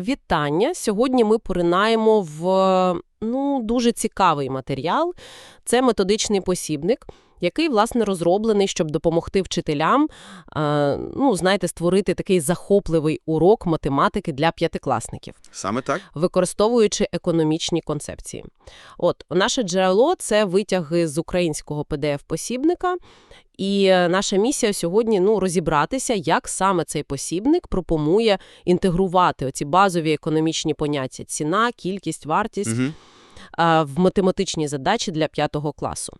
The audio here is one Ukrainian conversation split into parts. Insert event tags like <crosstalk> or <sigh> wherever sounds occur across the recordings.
Вітання! Сьогодні ми поринаємо в ну, дуже цікавий матеріал. Це методичний посібник, який, власне, розроблений, щоб допомогти вчителям, е, ну, знаєте, створити такий захопливий урок математики для п'ятикласників, Саме так? використовуючи економічні концепції. От, наше джерело – це витяги з українського PDF-посібника, і е, наша місія сьогодні ну, розібратися, як саме цей посібник пропонує інтегрувати оці базові економічні поняття – ціна, кількість, вартість Угу. в математичні задачі для п'ятого класу.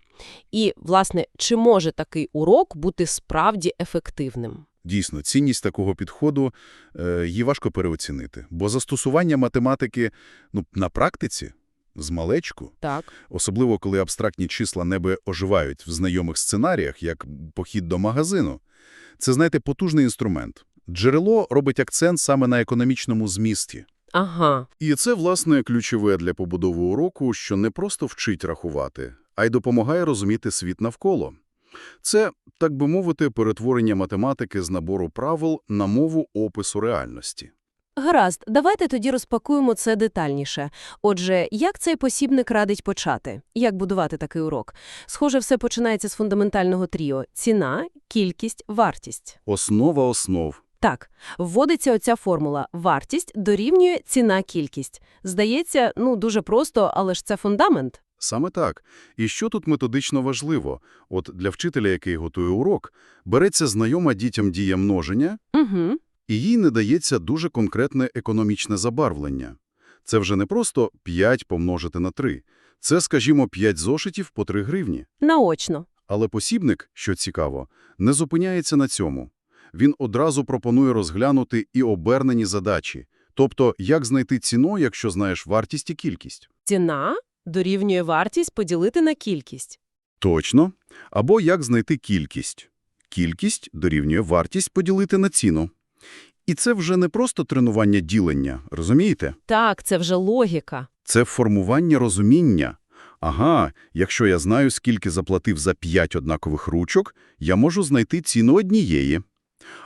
І, власне, чи може такий урок бути справді ефективним? Дійсно, цінність такого підходу е, її важко переоцінити, бо застосування математики ну, на практиці, з малечку, Так. особливо коли абстрактні числа неби оживають в знайомих сценаріях, як похід до магазину, це, знаєте, потужний інструмент. Джерело робить акцент саме на економічному змісті. Ага. І це, власне, ключове для побудови уроку, що не просто вчить рахувати, а й допомагає розуміти світ навколо. Це, так би мовити, перетворення математики з набору правил на мову опису реальності. Гаразд, давайте тоді розпакуємо це детальніше. Отже, як цей посібник радить почати? Як будувати такий урок? Схоже, все починається з фундаментального тріо – ціна, кількість, вартість. Основа основ. Так, вводиться оця формула – вартість дорівнює ціна-кількість. Здається, ну, дуже просто, але ж це фундамент. Саме так. І що тут методично важливо? От для вчителя, який готує урок, береться знайома дітям дія множення, Угу. і їй не дається дуже конкретне економічне забарвлення. Це вже не просто 5 помножити на 3. Це, скажімо, 5 зошитів по 3 гривні. Наочно. Але посібник, що цікаво, не зупиняється на цьому. Він одразу пропонує розглянути і обернені задачі. Тобто, як знайти ціну, якщо знаєш вартість і кількість. Ціна дорівнює вартість поділити на кількість. Точно. Або як знайти кількість. Кількість дорівнює вартість поділити на ціну. І це вже не просто тренування ділення, розумієте? Так, це вже логіка. Це формування розуміння. Ага, якщо я знаю, скільки заплатив за 5 однакових ручок, я можу знайти ціну однієї.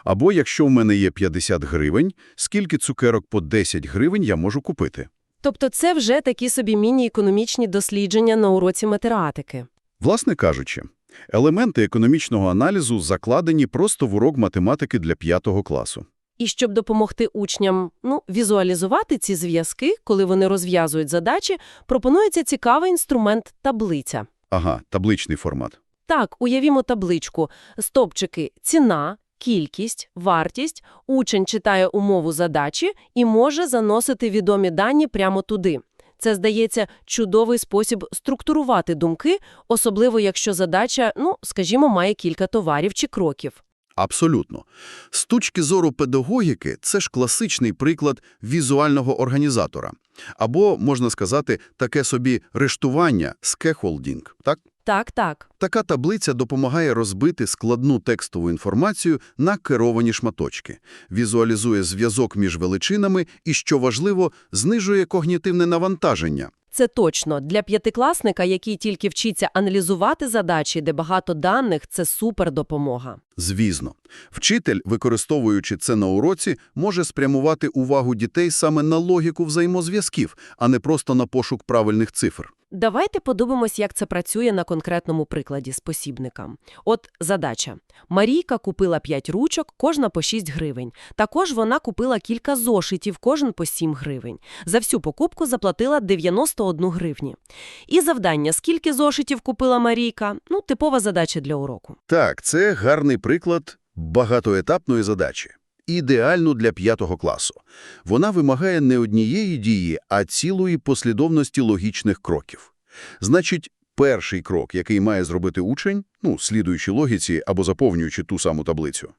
Або якщо в мене є 50 гривень, скільки цукерок по 10 гривень я можу купити. Тобто це вже такі собі міні-економічні дослідження на уроці математики. Власне кажучи, елементи економічного аналізу закладені просто в урок математики для 5 класу. І щоб допомогти учням ну, візуалізувати ці зв'язки, коли вони розв'язують задачі, пропонується цікавий інструмент – таблиця. Ага, табличний формат. Так, уявімо табличку. Стопчики – ціна, кількість, вартість. Учень читає умову задачі і може заносити відомі дані прямо туди. Це, здається, чудовий спосіб структурувати думки, особливо якщо задача, ну, скажімо, має кілька товарів чи кроків. Абсолютно. З точки зору педагогіки, це ж класичний приклад візуального організатора. Або, можна сказати, таке собі рештування, скехолдінг, так? Так, так. Така таблиця допомагає розбити складну текстову інформацію на керовані шматочки, візуалізує зв'язок між величинами і, що важливо, знижує когнітивне навантаження. Це точно. Для п'ятикласника, який тільки вчиться аналізувати задачі, де багато даних, це супер допомога. Звісно, вчитель, використовуючи це на уроці, може спрямувати увагу дітей саме на логіку взаємозв'язків, а не просто на пошук правильних цифр. Давайте подивимось, як це працює на конкретному прикладі з посібником. От задача. Марійка купила 5 ручок, кожна по 6 гривень. Також вона купила кілька зошитів, кожен по 7 гривень. За всю покупку заплатила 91 гривні. І завдання, скільки зошитів купила Марійка? Ну, типова задача для уроку. Так, це гарний приклад багатоетапної задачі. Ідеально для п'ятого класу. Вона вимагає не однієї дії, а цілої послідовності логічних кроків. Значить, перший крок, який має зробити учень, ну, слідуючи логіці або заповнюючи ту саму таблицю.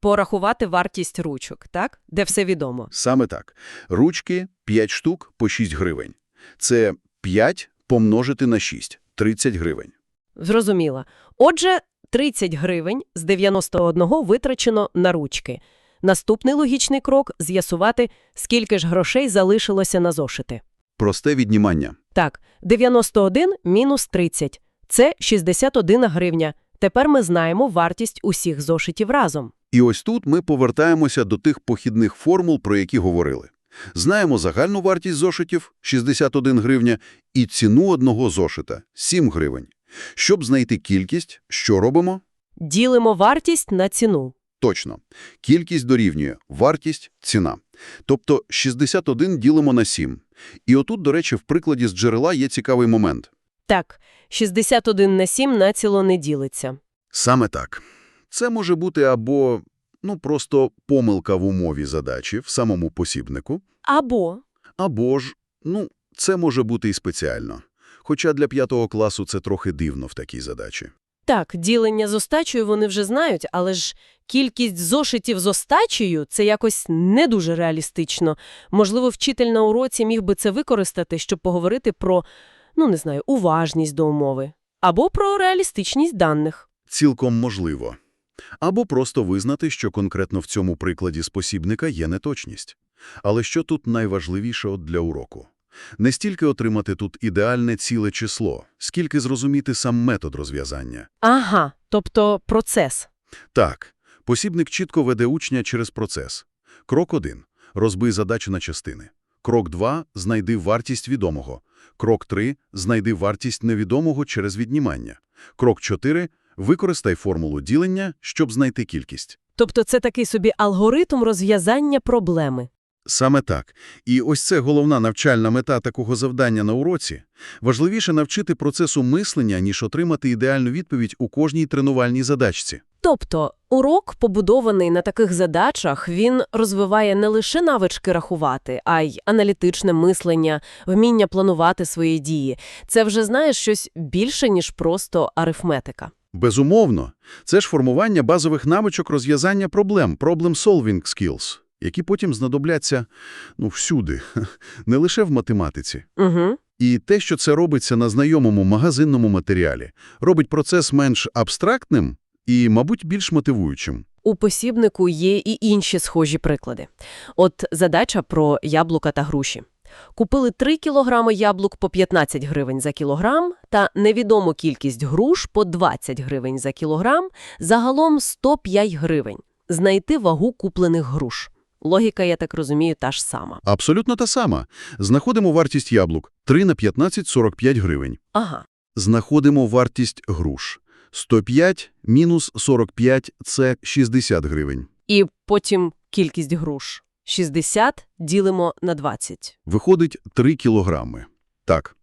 Порахувати вартість ручок, так? Де все відомо. Саме так. Ручки – 5 штук по 6 гривень. Це 5 помножити на 6 – 30 гривень. Зрозуміла. Отже, 30 гривень з 91 витрачено на ручки. Наступний логічний крок – з'ясувати, скільки ж грошей залишилося на зошити. Просте віднімання. Так, 91 мінус 30 – це 61 гривня. Тепер ми знаємо вартість усіх зошитів разом. І ось тут ми повертаємося до тих похідних формул, про які говорили. Знаємо загальну вартість зошитів – 61 гривня і ціну одного зошита – 7 гривень. Щоб знайти кількість, що робимо? Ділимо вартість на ціну. Точно. Кількість дорівнює вартість – ціна. Тобто 61 ділимо на 7. І отут, до речі, в прикладі з джерела є цікавий момент. Так, 61 на 7 націло не ділиться. Саме так. Це може бути або, ну, просто помилка в умові задачі в самому посібнику, Або або ж, ну, це може бути і спеціально. Хоча для п'ятого класу це трохи дивно в такій задачі. Так, ділення з остачею вони вже знають, але ж кількість зошитів з остачею – це якось не дуже реалістично. Можливо, вчитель на уроці міг би це використати, щоб поговорити про, ну не знаю, уважність до умови. Або про реалістичність даних. Цілком можливо. Або просто визнати, що конкретно в цьому прикладі спосібника є неточність. Але що тут найважливіше от для уроку? Не стільки отримати тут ідеальне ціле число, скільки зрозуміти сам метод розв'язання. Ага, тобто процес. Так, посібник чітко веде учня через процес. Крок 1. Розбий задачу на частини. Крок 2. Знайди вартість відомого. Крок 3. Знайди вартість невідомого через віднімання. Крок 4. Використай формулу ділення, щоб знайти кількість. Тобто це такий собі алгоритм розв'язання проблеми. Саме так. І ось це головна навчальна мета такого завдання на уроці. Важливіше навчити процесу мислення, ніж отримати ідеальну відповідь у кожній тренувальній задачці. Тобто урок, побудований на таких задачах, він розвиває не лише навички рахувати, а й аналітичне мислення, вміння планувати свої дії. Це вже, знаєш, щось більше, ніж просто арифметика. Безумовно, це ж формування базових навичок розв'язання проблем, problem-solving skills, які потім знадобляться, ну, всюди, <laughs> не лише в математиці. Угу. І те, що це робиться на знайомому магазинному матеріалі, робить процес менш абстрактним і, мабуть, більш мотивуючим. У посібнику є і інші схожі приклади. От задача про яблука та груші. Купили 3 кілограми яблук по 15 гривень за кілограм та невідому кількість груш по 20 гривень за кілограм, загалом 105 гривень. Знайти вагу куплених груш. Логіка, я так розумію, та ж сама. Абсолютно та сама. Знаходимо вартість яблук – 3 на 15 – 45 гривень. Ага. Знаходимо вартість груш. 105 мінус 45 – це 60 гривень. І потім кількість груш. 60 ділимо на 20. Виходить 3 кілограми. Так.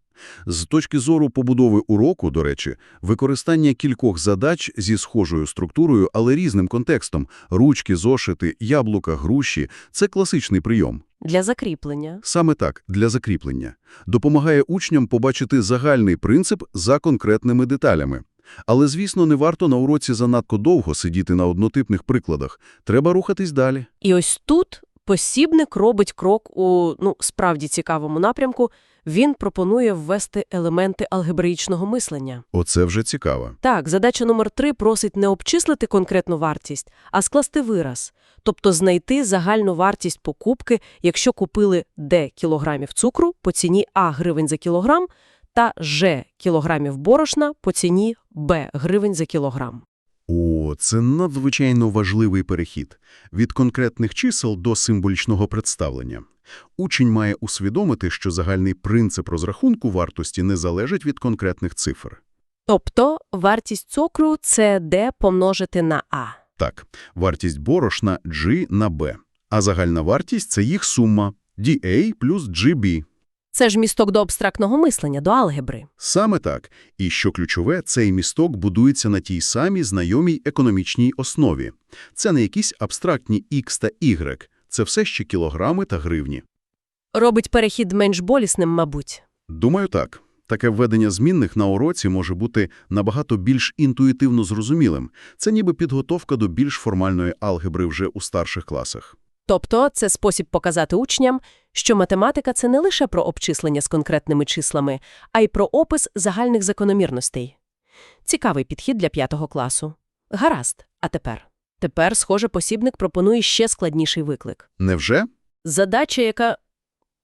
З точки зору побудови уроку, до речі, використання кількох задач зі схожою структурою, але різним контекстом – ручки, зошити, яблука, груші – це класичний прийом. Для закріплення. Саме так, для закріплення. Допомагає учням побачити загальний принцип за конкретними деталями. Але, звісно, не варто на уроці занадто довго сидіти на однотипних прикладах. Треба рухатись далі. І ось тут посібник робить крок у, ну, справді цікавому напрямку. Він пропонує ввести елементи алгебраїчного мислення. Оце вже цікаво. Так, задача номер 3 просить не обчислити конкретну вартість, а скласти вираз. Тобто знайти загальну вартість покупки, якщо купили Д кілограмів цукру по ціні А гривень за кілограм та Ж кілограмів борошна по ціні Б гривень за кілограм. О, це надзвичайно важливий перехід. Від конкретних чисел до символічного представлення. Учень має усвідомити, що загальний принцип розрахунку вартості не залежить від конкретних цифр. Тобто вартість цукру – це Д помножити на А. Так, вартість борошна – G на B, а загальна вартість – це їх сума – DA плюс GB. Це ж місток до абстрактного мислення, до алгебри. Саме так. І що ключове, цей місток будується на тій самій знайомій економічній основі. Це не якісь абстрактні X та Y, це все ще кілограми та гривні. Робить перехід менш болісним, мабуть. Думаю, так. Таке введення змінних на уроці може бути набагато більш інтуїтивно зрозумілим. Це ніби підготовка до більш формальної алгебри вже у старших класах. Тобто це спосіб показати учням, що математика – це не лише про обчислення з конкретними числами, а й про опис загальних закономірностей. Цікавий підхід для п'ятого класу. Гаразд. А тепер? Тепер, схоже, посібник пропонує ще складніший виклик. Невже? Задача, яка,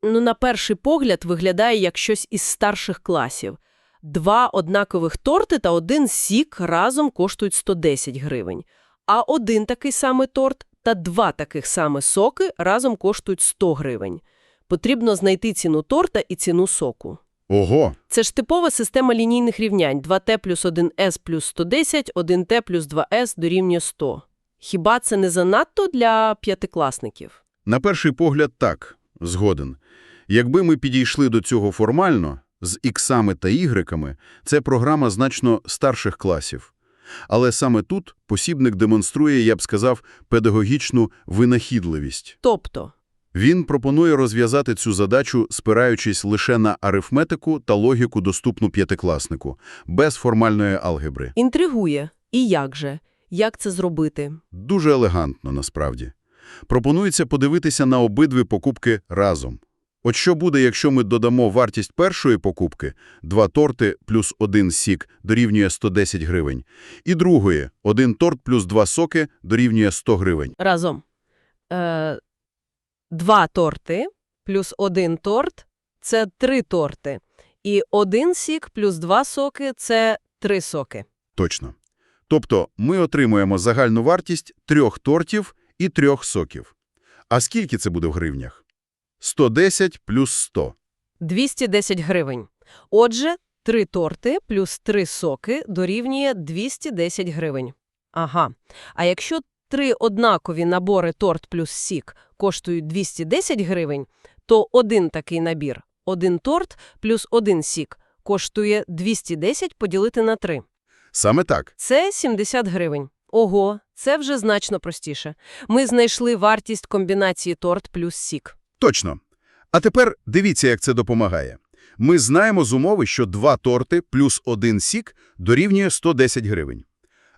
ну, на перший погляд, виглядає як щось із старших класів. Два однакових торти та один сік разом коштують 110 гривень. А один такий самий торт та два таких самих соки разом коштують 100 гривень. Потрібно знайти ціну торта і ціну соку. Ого! Це ж типова система лінійних рівнянь 2t плюс 1s плюс 110, 1t плюс 2s дорівнює 100. Хіба це не занадто для п'ятикласників? На перший погляд так, згоден. Якби ми підійшли до цього формально, з іксами та ігреками, це програма значно старших класів. Але саме тут посібник демонструє, я б сказав, педагогічну винахідливість. Тобто, Він пропонує розв'язати цю задачу, спираючись лише на арифметику та логіку, доступну п'ятикласнику, без формальної алгебри. інтригує. І як же? Як це зробити? Дуже елегантно, насправді. Пропонується подивитися на обидві покупки разом. От що буде, якщо ми додамо вартість першої покупки – два торти плюс один сік дорівнює 110 гривень, і другої – один торт плюс два соки дорівнює 100 гривень. Разом. Е, два торти плюс один торт – це три торти. І один сік плюс два соки – це три соки. Точно. Тобто ми отримуємо загальну вартість трьох тортів і трьох соків. А скільки це буде в гривнях? 110 плюс 100. 210 гривень. Отже, три торти плюс три соки дорівнює 210 гривень. Ага. А якщо три однакові набори торт плюс сік коштують 210 гривень, то один такий набір, один торт плюс один сік, коштує 210 поділити на 3. Саме так. Це 70 гривень. Ого, це вже значно простіше. Ми знайшли вартість комбінації торт плюс сік. Точно. А тепер дивіться, як це допомагає. Ми знаємо з умови, що два торти плюс один сік дорівнює 110 гривень.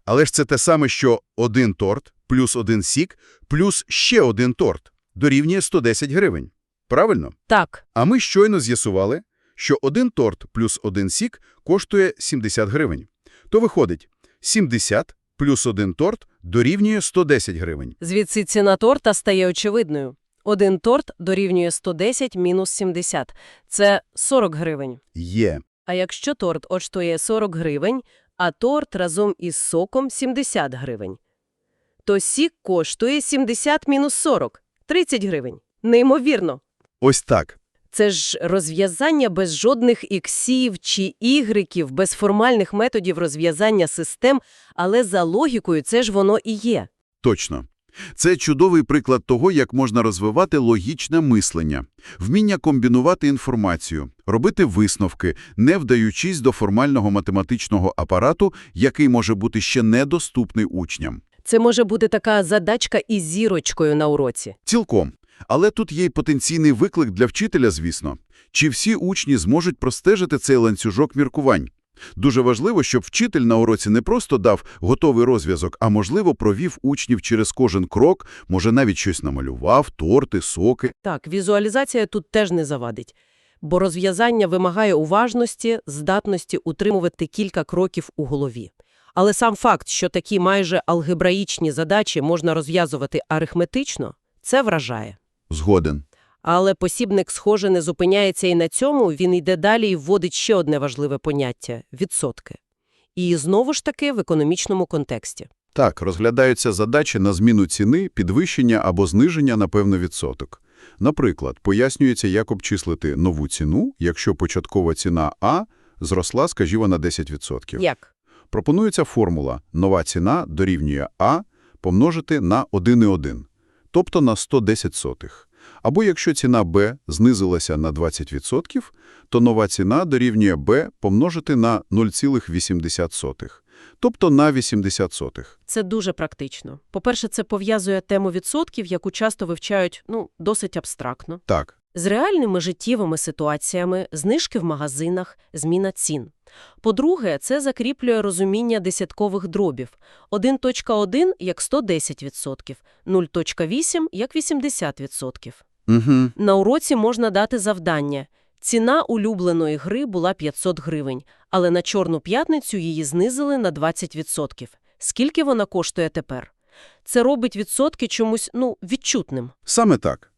Але ж це те саме, що один торт плюс один сік плюс ще один торт дорівнює 110 гривень. Правильно? Так, А ми щойно з'ясували, що один торт плюс один сік коштує 70 гривень. То виходить, 70 плюс один торт дорівнює 110 гривень. Звідси ціна торта стає очевидною. Один торт дорівнює 110 мінус 70. Це 40 гривень. Є. А якщо торт коштує 40 гривень, а торт разом із соком 70 гривень, то сік коштує 70 мінус 40 – 30 гривень. Неймовірно. Ось так. Це ж розв'язання без жодних іксів чи ігреків, без формальних методів розв'язання систем, але за логікою це ж воно і є. Точно. Це чудовий приклад того, як можна розвивати логічне мислення, вміння комбінувати інформацію, робити висновки, не вдаючись до формального математичного апарату, який може бути ще недоступний учням. Це може бути така задачка із зірочкою на уроці. Цілком. Але тут є й потенційний виклик для вчителя, звісно. Чи всі учні зможуть простежити цей ланцюжок міркувань? Дуже важливо, щоб вчитель на уроці не просто дав готовий розв'язок, а, можливо, провів учнів через кожен крок, може, навіть щось намалював, торти, соки. Так, візуалізація тут теж не завадить. Бо розв'язання вимагає уважності, здатності утримувати кілька кроків у голові. Але сам факт, що такі майже алгебраїчні задачі можна розв'язувати арифметично, це вражає. Згоден. Але посібник, схоже, не зупиняється і на цьому, він йде далі і вводить ще одне важливе поняття – відсотки. І знову ж таки в економічному контексті. Так, розглядаються задачі на зміну ціни, підвищення або зниження на певний відсоток. Наприклад, пояснюється, як обчислити нову ціну, якщо початкова ціна А зросла, скажімо, на 10%. Як? Пропонується формула «нова ціна дорівнює А помножити на 1,1, тобто на 110 сотих. Або якщо ціна Б знизилася на 20%, то нова ціна дорівнює Б помножити на 0,80, тобто на 80 сотих. Це дуже практично. По-перше, це пов'язує тему відсотків, яку часто вивчають, ну, досить абстрактно. Так, З реальними життєвими ситуаціями, знижки в магазинах, зміна цін. По-друге, це закріплює розуміння десяткових дробів. 1.1 як 110%, 0.8 як 80%. угу. На уроці можна дати завдання. Ціна улюбленої гри була 500 гривень, але на Чорну п'ятницю її знизили на 20%. Скільки вона коштує тепер? Це робить відсотки чомусь, ну, відчутним. Саме так.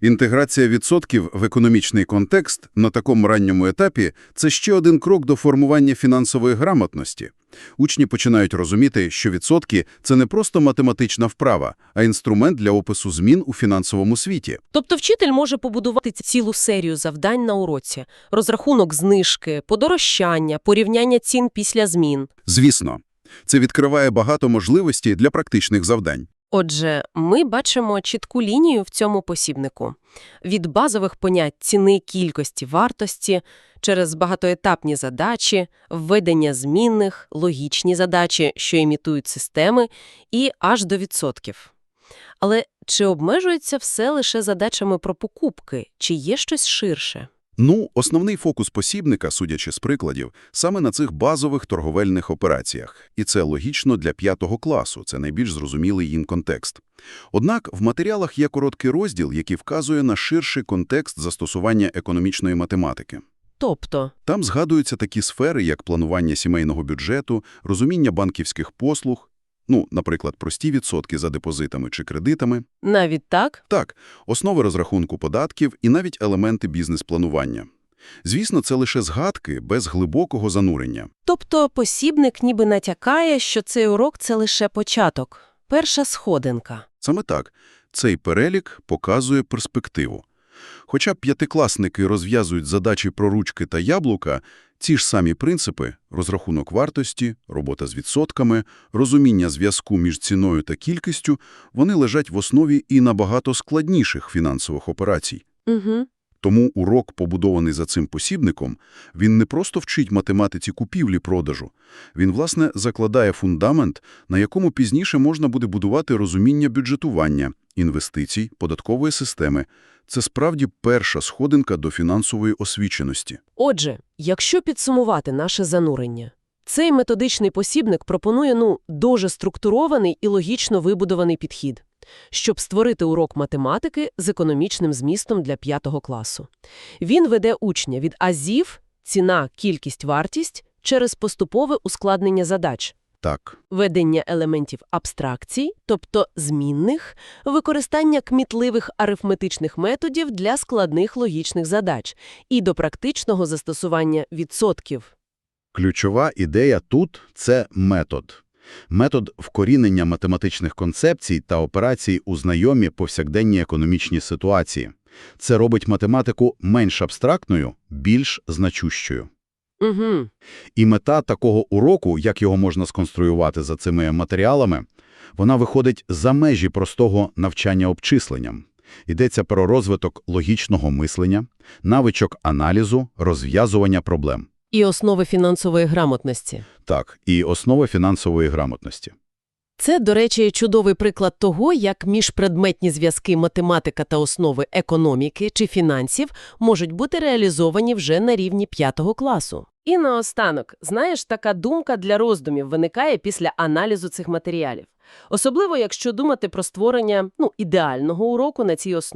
Інтеграція відсотків в економічний контекст на такому ранньому етапі – це ще один крок до формування фінансової грамотності. Учні починають розуміти, що відсотки – це не просто математична вправа, а інструмент для опису змін у фінансовому світі. Тобто вчитель може побудувати цілу серію завдань на уроці. Розрахунок знижки, подорожчання, порівняння цін після змін. Звісно, це відкриває багато можливостей для практичних завдань. Отже, ми бачимо чітку лінію в цьому посібнику. Від базових понять ціни, кількості, вартості, через багатоетапні задачі, введення змінних, логічні задачі, що імітують системи, і аж до відсотків. Але чи обмежується все лише задачами про покупки, чи є щось ширше? Ну, основний фокус посібника, судячи з прикладів, саме на цих базових торговельних операціях. І це логічно для п'ятого класу, це найбільш зрозумілий їм контекст. Однак в матеріалах є короткий розділ, який вказує на ширший контекст застосування економічної математики. Тобто, Там згадуються такі сфери, як планування сімейного бюджету, розуміння банківських послуг, ну, наприклад, прості відсотки за депозитами чи кредитами, навіть так, так, основи розрахунку податків і навіть елементи бізнес-планування. Звісно, це лише згадки без глибокого занурення. Тобто посібник ніби натякає, що цей урок – це лише початок, перша сходинка. Саме так, цей перелік показує перспективу. Хоча п'ятикласники розв'язують задачі про ручки та яблука, ці ж самі принципи – розрахунок вартості, робота з відсотками, розуміння зв'язку між ціною та кількістю – вони лежать в основі і набагато складніших фінансових операцій. Угу. Тому урок, побудований за цим посібником, він не просто вчить математиці купівлі-продажу. Він, власне, закладає фундамент, на якому пізніше можна буде будувати розуміння бюджетування, інвестицій, податкової системи. Це справді перша сходинка до фінансової освіченості. Отже, якщо підсумувати наше занурення, цей методичний посібник пропонує, ну, дуже структурований і логічно вибудований підхід, щоб створити урок математики з економічним змістом для п'ятого класу. Він веде учня від азів, ціна, кількість, вартість, через поступове ускладнення задач, Так, ведення елементів абстракцій, тобто змінних, використання кмітливих арифметичних методів для складних логічних задач і до практичного застосування відсотків. Ключова ідея тут – це метод. Метод вкорінення математичних концепцій та операцій у знайомі повсякденні економічні ситуації. Це робить математику менш абстрактною, більш значущою. Угу. І мета такого уроку, як його можна сконструювати за цими матеріалами, вона виходить за межі простого навчання обчисленням. Йдеться про розвиток логічного мислення, навичок аналізу, розв'язування проблем. І основи фінансової грамотності. Так, і основи фінансової грамотності. Це, до речі, чудовий приклад того, як міжпредметні зв'язки математика та основи економіки чи фінансів можуть бути реалізовані вже на рівні п'ятого класу. І наостанок, знаєш, така думка для роздумів виникає після аналізу цих матеріалів. Особливо, якщо думати про створення ну, ідеального уроку на цій основі.